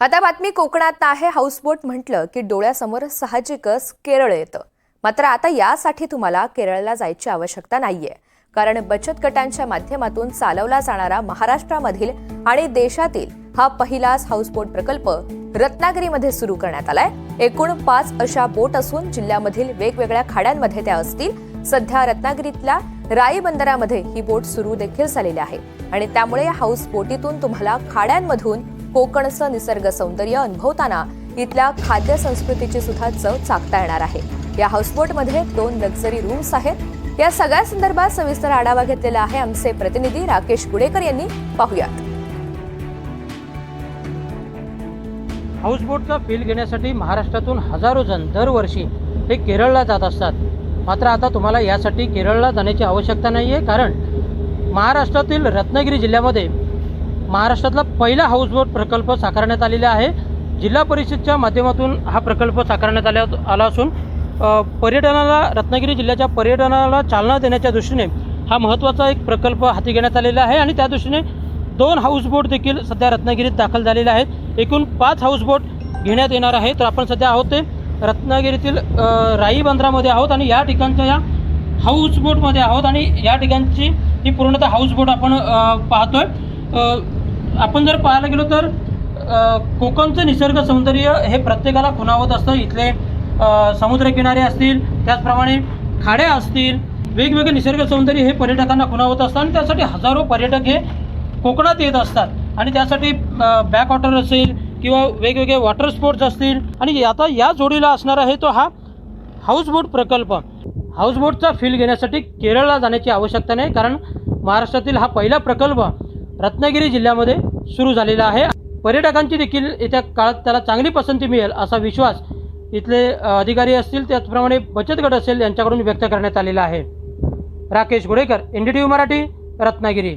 आता बातमी कोकणात आहे. हाऊसबोट म्हटलं की डोळ्यासमोर साहजिकच केरळ येतं. मात्र आता यासाठी तुम्हाला केरळला जायची आवश्यकता नाहीये. कारण बचत गटांच्या माध्यमातून चालवला जाणारा महाराष्ट्रामधील आणि देशातील हा पहिलाच हाऊसबोट प्रकल्प रत्नागिरीमध्ये सुरू करण्यात आलाय. एकूण पाच अशा बोट असून जिल्ह्यामधील वेगवेगळ्या खाड्यांमध्ये त्या असतील. सध्या रत्नागिरीतल्या राई बंदरामध्ये ही बोट सुरू देखील झालेली आहे. आणि त्यामुळे या हाऊस बोटीतून तुम्हाला खाड्यांमधून कोकणचं निसर्ग सौंदर्य अनुभवताना इथल्या खाद्य संस्कृतीची सुद्धा चव चाकता येणार आहे. या हाऊसबोटमध्ये दोन लक्झरी रूम्स आहेत. या सगळ्या संदर्भात सविस्तर आढावा घेतलेला आहे आमचे प्रतिनिधी राकेश गुडेकर यांनी. पाहुयात. हाऊसबोटचा फील घेण्यासाठी महाराष्ट्रातून हजारो जण दरवर्षी हे केरळला जात असतात. मात्र आता तुम्हाला यासाठी केरळला जाण्याची आवश्यकता नाही आहे कारण महाराष्ट्रातील रत्नागिरी जिल्ह्यामध्ये महाराष्ट्रातला पहिला हाऊसबोट प्रकल्प साकारण्यात आलेला आहे. जिल्हा परिषदच्या माध्यमातून हा प्रकल्प साकारण्यात आल्या आला असून पर्यटनाला रत्नागिरी जिल्ह्याच्या पर्यटनाला चालना देण्याच्या दृष्टीने हा महत्त्वाचा एक प्रकल्प हाती घेण्यात आलेला आहे आणि त्या दृष्टीने दोन हाऊसबोट देखील सध्या रत्नागिरीत दाखल झालेले आहेत. एकूण पाच हाऊसबोट घेण्यात येणार आहे. तर आपण सध्या आहोत ते रत्नागिरीतील राई बंदरामध्ये आहोत आणि या ठिकाणच्या या हाऊसबोटमध्ये आहोत आणि या ठिकाणची ही पूर्णतः हाऊसबोट आपण पाहतोय. आपण जर पाहायला गेलो तर कोकणचं निसर्ग सौंदर्य हे प्रत्येकाला खुणावत असतं. इथले समुद्रकिनारे असतील त्याचप्रमाणे खाड्या असतील वेगवेगळे निसर्ग सौंदर्य हे पर्यटकांना खुणावत असतं आणि त्यासाठी हजारो पर्यटक हे कोकणात येत असतात. आणि त्यासाठी बॅक वॉटर असेल किंवा वेगवेगळे वॉटर स्पोर्ट्स असतील. आणि आता या जोडीला असणार आहे तो हा हाऊसबोट प्रकल्प. हाऊसबोटचा फील घेण्यासाठी केरळला जाण्याची आवश्यकता नाही कारण महाराष्ट्रातील हा पहिला प्रकल्प रत्नागिरी जिल्ह्यामध्ये सुरू झालेला आहे. पर्यटकांची देखील येत्या काळात त्याला चांगली पसंती मिळेल असा विश्वास इथले अधिकारी असतील त्याचप्रमाणे बचत गट असेल यांच्याकडून व्यक्त करण्यात आलेला आहे. Rakesh Gudekar N D T V Marathi Ratnagiri.